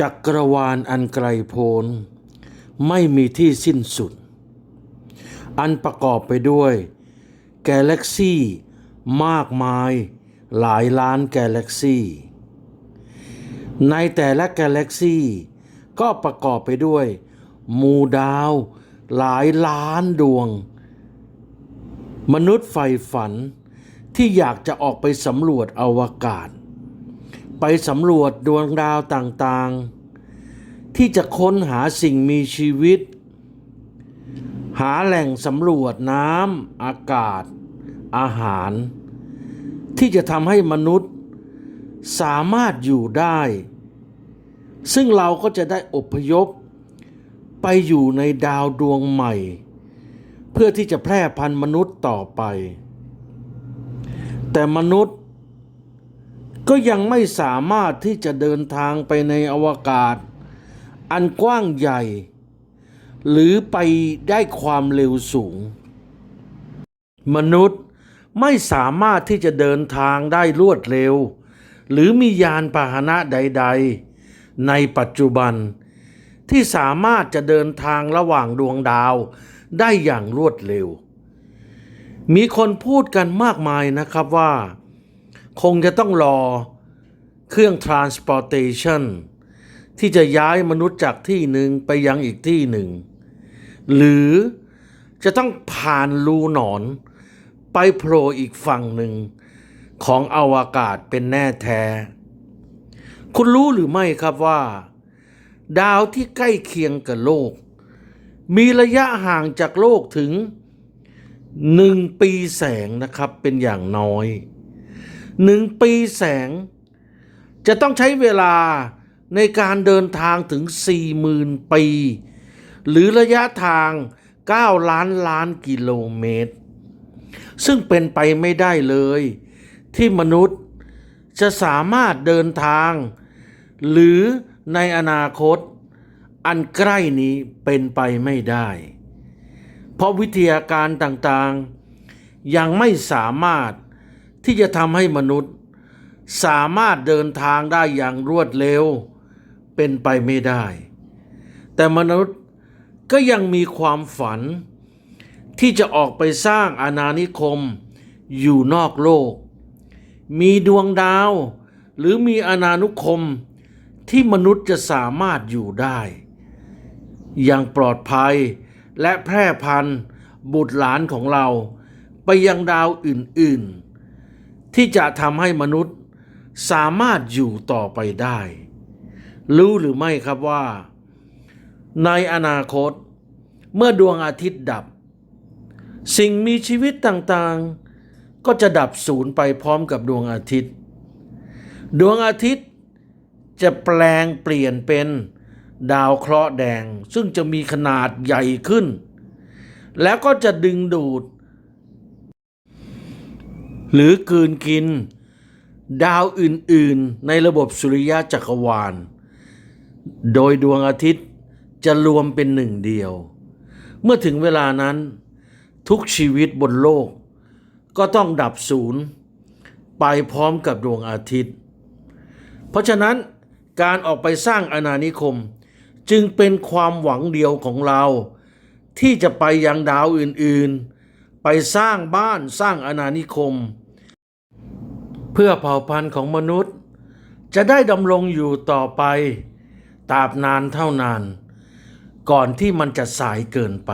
จักรวาลอันไกลโพ้นไม่มีที่สิ้นสุด อันประกอบไปด้วย กาแล็กซี่มากมายหลายล้านกาแล็กซี่ ในแต่ละกาแล็กซี่ ก็ประกอบไปด้วย หมู่ดาวหลายล้านดวง มนุษย์ใฝ่ฝันที่อยากจะออกไปสำรวจอวกาศ ไปสำรวจดวงดาวต่างๆ ที่จะค้นหาสิ่งมีชีวิต หาแหล่งสำรวจน้ำอากาศ อาหาร ที่จะทำให้มนุษย์สามารถอยู่ได้ ซึ่งเราก็จะได้อพยพ ไปอยู่ในดาวดวงใหม่ เพื่อที่จะแพร่พันธุ์มนุษย์ต่อไป แต่มนุษย์ ก็ยังไม่สามารถที่จะเดินทางไปในอวกาศ อันกว้างใหญ่ หรือไปได้ความเร็วสูง มนุษย์ไม่สามารถที่จะเดินทางได้รวดเร็ว หรือมียานพาหนะใด ๆ ในปัจจุบัน ที่สามารถจะเดินทางระหว่างดวงดาวได้อย่างรวดเร็ว มีคนพูดกันมากมายนะครับว่า คงจะต้องรอเครื่อง transportation ที่จะย้ายมนุษย์จากที่หนึ่งไปยังอีกที่หนึ่ง หรือจะต้องผ่านรูหนอน ไปโผล่อีกฝั่งหนึ่ง ของอวกาศเป็นแน่แท้ คุณรู้หรือไม่ครับว่า ดาวที่ใกล้เคียงกับโลก มีระยะห่างจากโลกถึงหนึ่งปีแสงนะครับเป็นอย่างน้อย หนึ่งปีแสง จะต้องใช้เวลาในการเดินทางถึง 40,000 ปี หรือระยะทาง 9 ล้านล้านกิโลเมตร ซึ่งเป็นไปไม่ได้เลย ที่มนุษย์จะสามารถเดินทาง หรือในอนาคต อันใกล้นี้เป็นไปไม่ได้ เพราะวิทยาการต่างๆ ยังไม่สามารถ ที่จะทำให้มนุษย์ สามารถเดินทางได้อย่างรวดเร็ว เป็นไปไม่ได้ แต่มนุษย์ก็ยังมีความฝัน ที่จะออกไปสร้างอาณานิคมอยู่นอกโลก มีดวงดาว หรือมีอาณานุคมที่มนุษย์จะสามารถอยู่ได้ อย่างปลอดภัยและแพร่พันธุ์บุตรหลานของเราไปยังดาวอื่นๆ ที่จะทำให้มนุษย์สามารถอยู่ต่อไปได้ รู้หรือไม่ครับว่า ในอนาคต เมื่อดวงอาทิตย์ดับ สิ่งมีชีวิตต่างๆ ก็จะดับสูญไปพร้อมกับดวงอาทิตย์ ดวงอาทิตย์จะแปลงเปลี่ยนเป็นดาวเคราะห์แดงซึ่งจะมีขนาดใหญ่ขึ้น แล้วก็จะดึงดูด หรือกืนกิน ดาวอื่นๆ ในระบบสุริยะจักรวาล โดยดวงอาทิตย์จะรวมเป็นหนึ่งเดียว เมื่อถึงเวลานั้นทุกชีวิตบนโลก ก็ต้องดับศูนย์ ไปพร้อมกับดวงอาทิตย์ เพราะฉะนั้นการออกไปสร้างอาณานิคม จึงเป็นความหวังเดียวของเรา ที่จะไปยังดาวอื่นๆ ไปสร้างบ้านสร้างอาณานิคม เพื่อเผ่าพันธุ์ของมนุษย์ จะได้ดำรงอยู่ต่อไปตราบนานเท่านาน ก่อนที่มันจะสายเกินไป